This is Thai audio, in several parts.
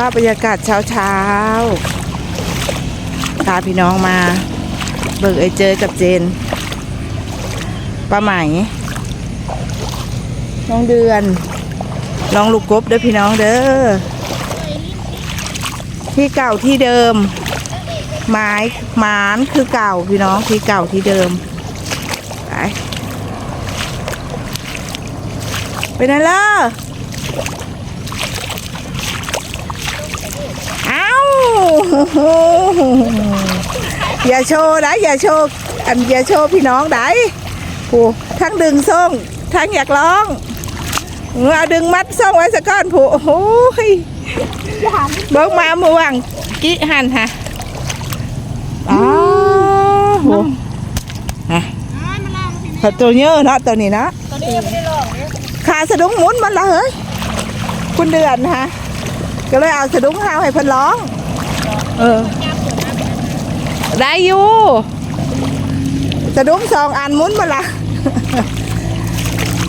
ภาพบรรยากาศเช้าเช้าพาพี่น้องมา เบิกไอเจอกับเจนป้าไหม น้องเดือน น้องลูกกบเด้อพี่น้องเด้อ ที่เก่าที่เดิม ไม้หมานคือเก่าพี่น้องที่เก่าที่เดิม ไปไปนั่นล่ะเอย่าโชว์นะอย่าโชว์อันอย่าโชว์พี่น้องได้ผู้ทั้งดึงส่งทั้งอยากร้องเอาดึงมัดส่งไว้สักก้อนผู้โอ้โหยเบิกมาเมื่อวางกี้หันฮะอ๋อโหฮะตัวเยอะเนาะตัวนี้เนาะตอนนี้ยังไม่ได้ลองขาสะดุ้งหมุนมันละเฮ้ยคุณเดือนฮะก็เลยเอาสะดุ้งห้าให้เพิ่นร้อง เออ ได้อยู่สะดุ้งสองอันหมุนมาละ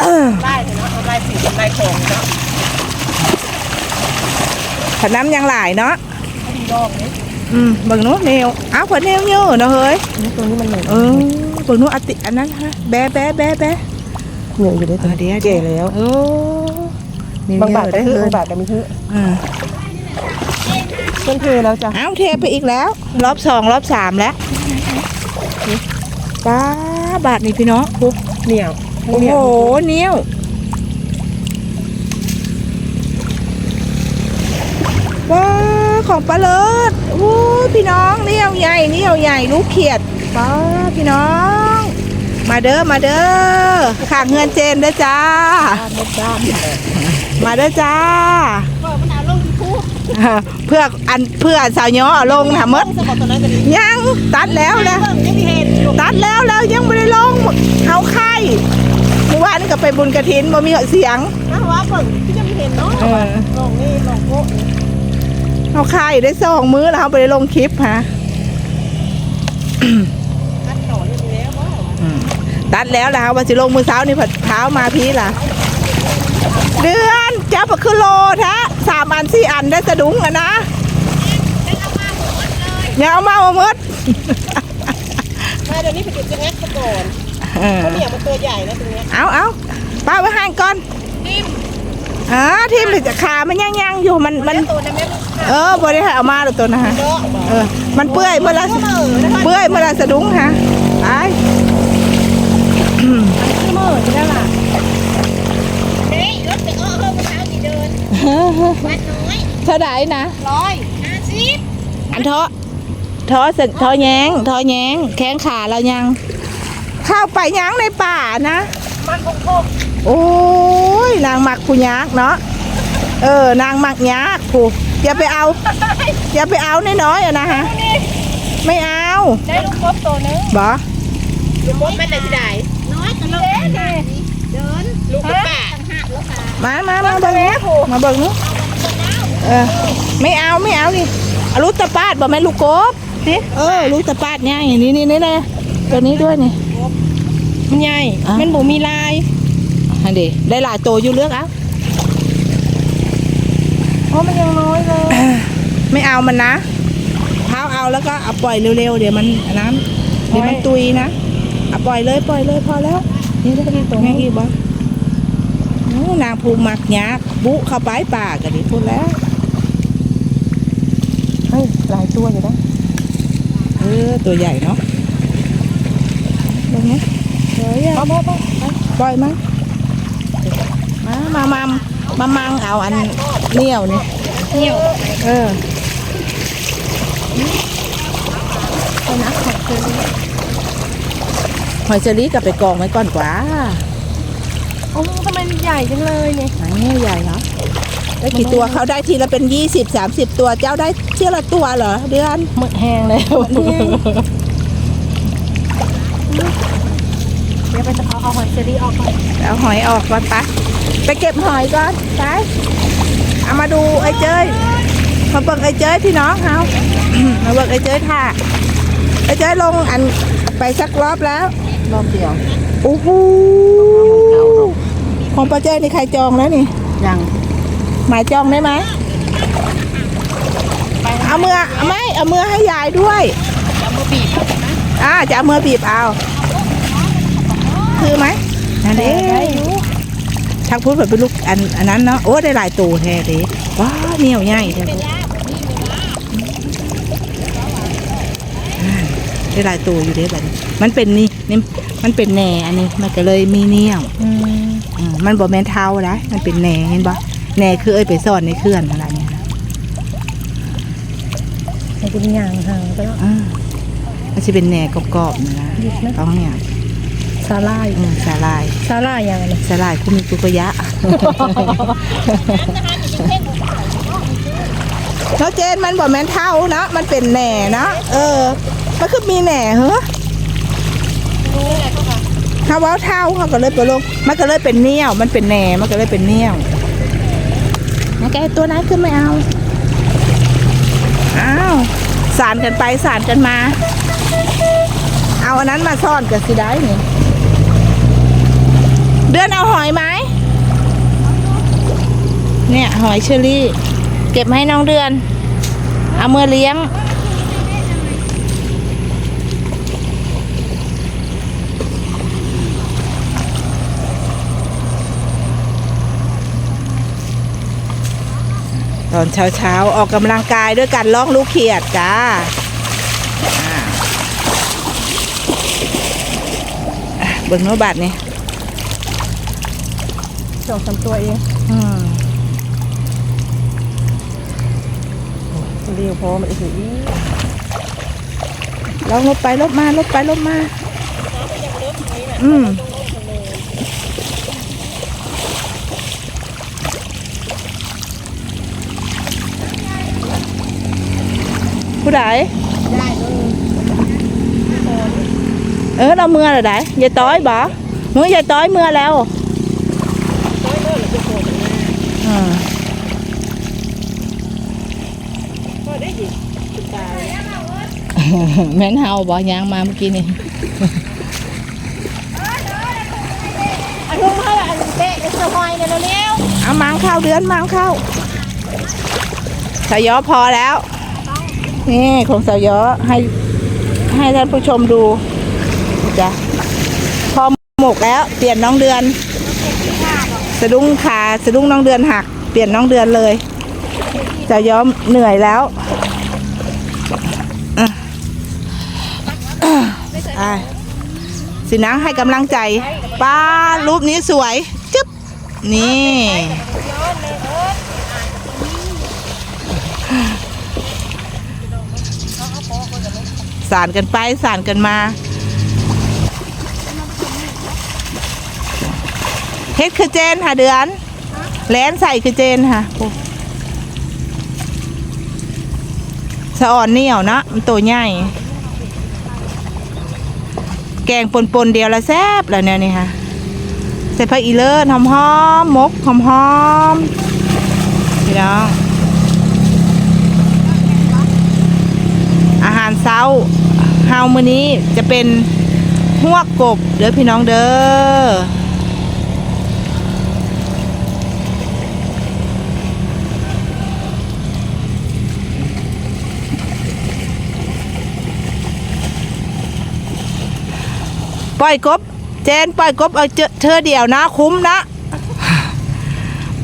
เออไล่เลยเนาะเอาไล่สีไล่ของเนาะขน้ำยังหลายเนาะพอดีลองเนี่ยอืมเบิ่งหนู้นแนวอ้าวเพิ่นแนวเยอะเนาะเฮ้ยนี่ตัวนี้มันเหนื่อยเออเบิ่งหนู้นอติอันนั้นฮะแบะแบะแบะแบะเหนื่อยอยู่เลยเออเดี๋ยวเก๋แล้วโอ้มีบางบาทเยก็อะคือเด้บางอบาทก็มีคืออ่า เพื่อนเทแล้วจ้ะอ้าวเทไปอีกแล้ว รอบสองรอบสามแล้วป้าบาทนี่พี่น้องเหนียวโอ้โหเนี้ยวว้าของปลาเลิศโอ้ยพี่น้องเนี้ยวใหญ่เนี้ยวใหญ่ลูกเขียดป้าพี่น้อง มาเด้อมาเด้อขางเงินเจนเด้อจ้ามดด้ามมาเด้อจ้า เพื่ออันเพื่อสาวย้อเอาลงนะมดสะบัดตัวนั้นกันดิยังตัดแล้วนะเบิ่งยังมีเห็นอยู่ตัดแล้วแล้วยังไม่ได้ลงเอาไข่เมื่อวานนก็ไปบุญกระถินบ่มีเสียงนะว่าเบิ่งที่ยังมีเห็นเนาะเออลองนี่ลองโป๊ะนี่เอาไข่ได้สองมื้อแล้วเขาไปได้ลงคลิปฮะคัดต่อยังมีแล้วว่าตัดแล้วแล้ววันสิลงมือเช้านี่ผัดเท้ามาพี่ล่ะ เดือนจับมาคือโลแท้ สามอันสี่อันได้สะดุ้งอะนะอย่าเอามาเอาหมดไม่เดี๋ยวนี้ไปจุดจะงัดซะก่อนเออเพราะเหนียวมันตัวใหญ่นะตรงเนี้ยเอาเอาป้าไว้ห่างก่อนนิ่มอ่าทีมหรือจะขามันย่างๆอยู่มันมันตัวนั้นแม่ลูกค้าเออบริหารเอามาแล้วตัวนะฮะเนาะเออมันเปื่อยเมื่อละเสมอนะคะเปื่อยเมื่อละสะดุ้งฮะไปเสมอจะได้ล่ะ เดินวัดน้อยเท่าไหร่นะร้อยห้าสิบอันเทาะเทาะเสร็จเทาะแยงเทาะแยงแข้งขาเรายัง เข้าไปยังในป่านะมันคงคงโอ้ยนางหมักผู้ยักษ์เนาะเออนางหมักยักษ์ผู้อย่าไปเอา อย่าไปเอาน้อยๆอะนะฮะไม่เอาได้ลูกครบตัวนึงบอลูกครบเป็นไหนที่ไหนน้อยกันลูกเดินลูกกระบะ มามามาเบิ่งนู้นมาเบิ่งนู้นเออไม่เอาไม่เอานี่เอาลูกตะปาดบ่แม่นลูกกบเออลูกตะปาดง่ายนี่นี่นี่นะตัวนี้ด้วยนี่มันใหญ่อะมันบ่มีลายอันดีได้หลายตัวอยู่เลือกเอาเพราะมันยังน้อยเลยไม่เอามันนะเท้าเอาแล้วก็เอาปล่อยเร็วๆเดี๋ยวมันอันนั้นเดี๋ยวมันตุยนะเอาปล่อยเลยปล่อยเลยพอแล้วนี่ได้กี่ตัวแม่งอีกบ่โอ้ นางภูมิมักยักษ์บุเข้าไปป่ากันดิพูดแล้วเฮ้ยหลายตัวอยู่นะเออตัวใหญ่เนาะลงนะเฮ้ยเอาเอาเอาปล่อยมั้งมามามามามังเอาอันเหนียวนี่เหนียวเออตัวนักของเธอหอยเชอรี่กลับไปกองไว้ก่อนกว่า โอ้ทำไมมันใหญ่จังเลยเนี่ยอันนี้ใหญ่เนาะได้กี่ตัวเขาได้ทีละเป็นยี่สิบสามสิบตัวเจ้าได้เที่ยวละตัวเหรอเดือนหมดแห้งแล้วเดี๋ยวไปจะเอาเอาหอยเชอรี่ออกก่อนเอาหอยออกก่อนไปไปเก็บหอยก่อนไปเอามาดูไอ้เจ้ยมาเบิกไอ้เจ้ยพี่น้องเขามาเบิกไอ้เจ้ยท่าไอ้เจ้ยลงอันไปสักรอบแล้วรอบเดียว โอ้โหของป้าเจ้ยนี่ใครจองแล้วนี่ ยังหมายจองได้ไหมเอามือเอาไม่เอามือให้ยายด้วยเอามือบีบเอานะอ่าจะเอามือบีบเอาคือไหมนั่นเองชักพูดแบบเป็นลูกอันอันนั้นเนาะโอ้ได้หลายตัวแท้เด้ว้าเหนียวใหญ่แท้เป็นยาแบบนี้เลยนะได้หลายตัวอยู่เด้แบบนี้มันเป็นนี่นี่ มันเป็นแหน่อันนี้มันก็เลยมีเหนียวอืมอืมมันบ่แม่นเท้านะมันเป็นแหน่เห็นบ่แหน่คือเอ้ยไปซ่อนในเคลื่อนอะไรเนี่ยให้เป็นอย่างห่างก็แล้วอ่ามันจะเป็นแหน่กรอบๆนี่นะหยุดนะต้องเนี่ยซาลายอืมสาลายซาลายอย่างนี้สาลายคุมิกุกยะ เนาะเจนมันบ่แม่นเท่าเนาะมันเป็นแหน่เนาะเออ มันคือมีแหน่เหรอ ถ้าเว้าเท่าเขาก็เลยไปลงมันก็เลยเป็นเนี้ยว มันเป็นแหน่มันก็เลยเป็นเนี้ยวมันแกตัวนั้นขึ้นไม่เอา อ้าวสานกันไปสานกันมา เอาอันนั้นมาซ่อนกันสิได้นี่เดือนเอาหอยไหมเนี่ยหอยเชอรี่ เก็บให้น้องเดือน เอามือเลี้ยง ตอนเช้าเช้าๆออกกำลังกายด้วยการล่องลูกเขียดจ้าอ่าอะเบิ่งโนบัตนี่สองสามตัวเองอืมเรียวพอมันอีกทีลองลบไปลบมาลบไปลบมา อืม ผู้ใดเออเราเมื่อหรือไดยายต้อยบ่มือยายต้อยเมื่อแล้วแม่นเฮาบ่ยางมาเมื่อกี้นี่อันทุ่งเท่าไหร่อันเตะจะหอยเนี่ยเร็วเอามังข้าวเดือนมังข้าสายอพอแล้ว นี่ของสาวยอให้ให้ท่านผู้ชมดูจ้ะพอหมกแล้ว เปลี่ยนน้องเดือน สะดุ้งขาสะดุ้งน้องเดือนหัก เปลี่ยนน้องเดือนเลยสายอเหนื่อยแล้วอะอะสินะให้กำลังใจป้ารูปนี้สวย จึ๊บ นี่ สานกันไปสานกันมาเฮ็ดคือเจนค่ะเดือนแลนใส่คือเจนค่ะโอ้สะอ่อนเหนียวนะมันตัวใหญ่แกงปนๆเดียวละแซ่บแล้วเนี่ยนี่ค่ะใส่ผักอีเลิศหอมหอมๆมกหอมหอมๆพี่น้อง อาหารเช้าเฮามื้อนี้จะเป็นหัวกกบเด้อพี่น้องเด้อปล่อยกบ เจนปล่อยกบเอาเจอเธอเดียวนะ คุ้มนะ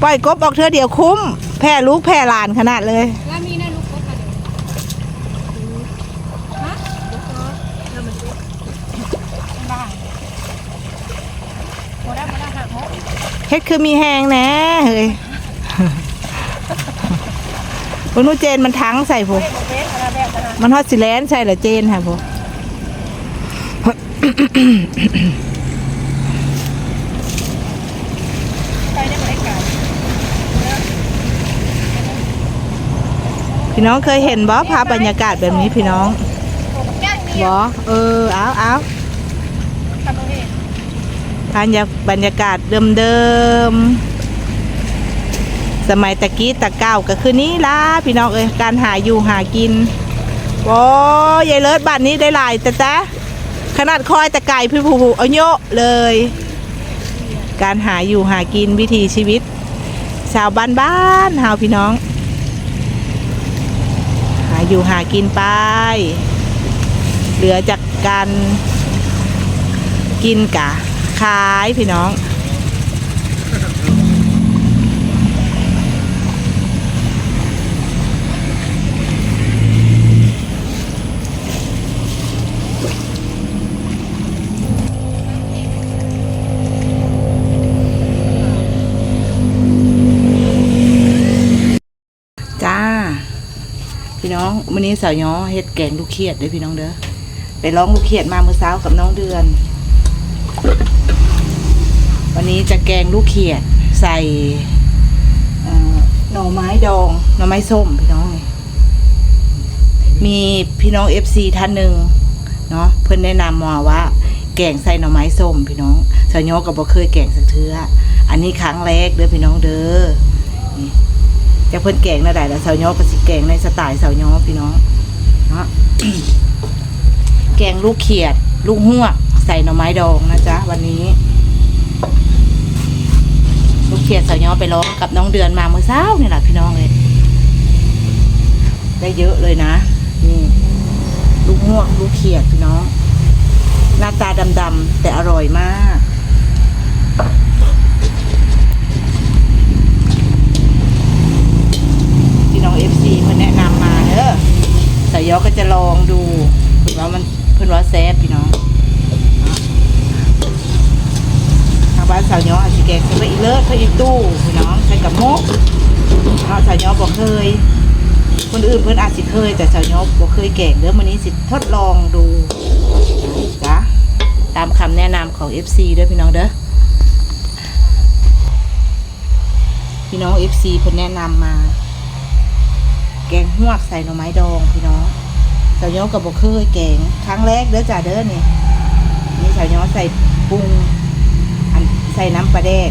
ปล่อยกบออกเธอเดียวคุ้ม แพ่ลูกแพ่หลานขนาดเลย แล้วมีนะลูกก็มาเดี๋ยวฮะเดี๋ยวก็แล้วมันสิบ้างโมได้โมได้หักหก เฮ็ดคือมีแหงแน่เฮ้ยพวกนู้เจนมันทั้งใส่ผมมันฮอตสิแลนใส่เหรอเจนค่ะผู้พี่น้องเคยเห็นบ่ภาพบรรยากาศแบบนี้พี่น้องบ่เออเอาเอา ทานยาบรรยากาศเดิมๆ สมัยตะกี้ตะเก้าก็คือนี้ล่ะพี่น้องเอ้ยการหาอยู่หากิน โอ้ยายเลิศบ้านนี้ได้หลายแต่จ้ะขนาดคอยแต่ไก่พี่ผูเอาโยะเลย การหาอยู่หากินวิถีชีวิต ชาวบ้านบ้านเฮาพี่น้อง หาอยู่หากินไป เหลือจากการกินกะ ขายพี่น้อง จ้า พี่น้องวันนี้สาวย้อเฮ็ดแกงลูกเขียดเด้พี่น้องเด้อไปร้องลูกเขียดมาเมื่อเช้ากับน้องเดือน วันนี้จะแกงลูกเขียดใส่หน่อไม้ดองหน่อไม้ส้มพี่น้อง มีพี่น้องเอฟซีท่านหนึ่งเนาะเพื่อนแนะนำมาว่า แกงใส่หน่อไม้ส้มพี่น้องสาย้อก็บ่เคยแกงสักเทืออันนี้ครั้งแรกเด้อพี่น้องเด้อจะเพิ่นแกงน่ะได้แล้วสาย้อก็สิแกงในสไตล์สาย้อพี่น้องเนาะแกงลูกเขียด ลูกหวใส่หน่อไม้ดองนะจ๊ะวันนี้ เขียดสาวยอไปร้องกับน้องเดือนมาเมื่อเช้านี่แหละพี่น้องเลย ได้เยอะเลยนะนี่ลูกหวกลูกเขียดพี่น้อง หน้าตาดำๆแต่อร่อยมากพี่น้องเอฟซีเพิ่นแนะนำมาเด้อสายยอก็จะลองดูเพิ่นว่ามันเพิ่นว่าแซ่บพี่น้องทาง บ้านสาวยออาจจะแกงใส่ไปอีเลิศไปอีตู้พี่น้องใส่กับมกเนาสาวยอบอกเคย คนอื่นเพิ่นอาจสิเคย แต่สาวยอบอกเคยแกงเด้อมื้อนี้สิทดลองดูจ้ะตามคำแนะนำของ FC เด้อพี่น้องเด้อพี่น้อง FC เพิ่นแนะนำมา แกงหวกใส่หน่อไม้ดองพี่น้องสาวย้อกับบอกเคยแกงครั้งแรกเด้อจ้าเด้อนี่นี่สาวย้อใส่ปรุง ใส่น้ำปลาแดก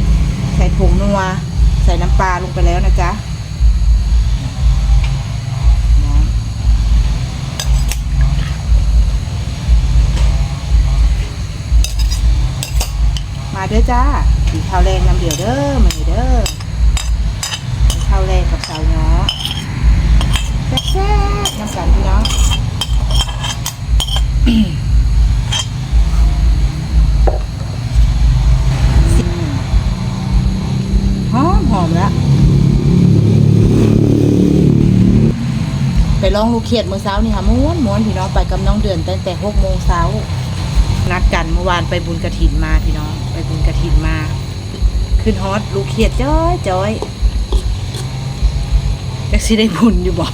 ใส่ผงนัว ใส่น้ำปลาลงไปแล้วนะจ๊ะมาเด้อจ้าสีข้าวแรงน้ำเดียวเด้อมาเด้อข้าวแรงกับสาวย้อแซ่บๆน้ำกันพี่น้อง ห อมแล้ว ไปลองลูกเขียดเมื่อเช้านี่ค่ะม้วนม้วนพี่น้องไปกับน้องเดือนตั้งแต่หกโมงเช้านัดกันเมื่อวานไปบุญกระถินมาพี่น้อง ไปบุญกระถินมา ขึ้นฮอตลูกเขียดจ้อยจ้อยจะสิได้บุญอยู่บอก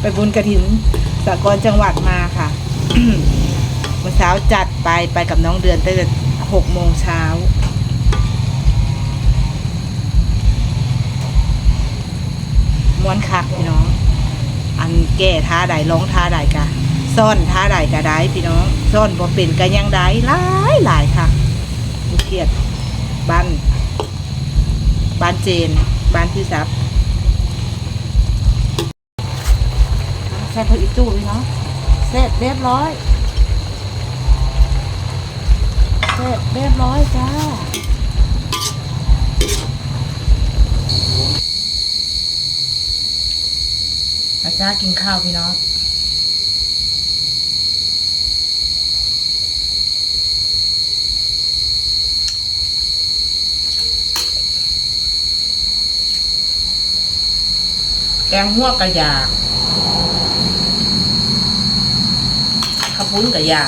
ไปบุญกระถินสากลจังหวัดมาค่ะเมื่อเช้าจัดไปไปกับน้องเดือนตั้งแต่หกโมงเช้า ม้วนคักพี่น้อง อันแก่ท่าใดร้องท่าใดกะซ่อนท่าใดกะได้พี่น้องซ่อนบ่เป็นกะยังได้หลายหลายค่ะลูกเกียดบ้านบ้านเจนบ้านพี่ซับใส่ผักอีตู้พี่น้องเสร็จเรียบร้อย เสร็จเรียบร้อยจ้า อา จากินข้าวพี่น้องแกงหัวกระยาข้าวปุ้นกระยา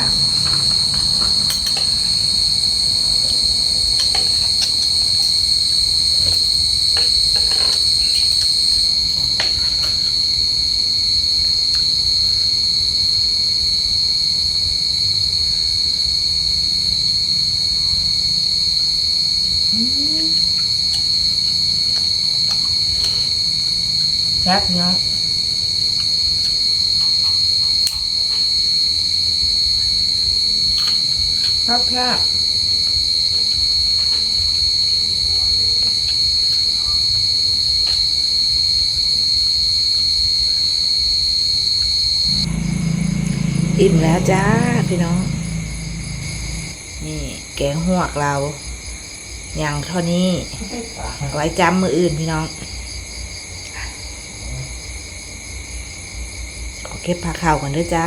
แซ่บพี่น้องครับแค่บอิ่มแล้วจ้าพี่น้อง นี่แกงหวกเรา อย่างเท่านี้ ไว้จำมืออื่นพี่น้อง ขอ เก็บผ้าขาวกันเด้อจ้า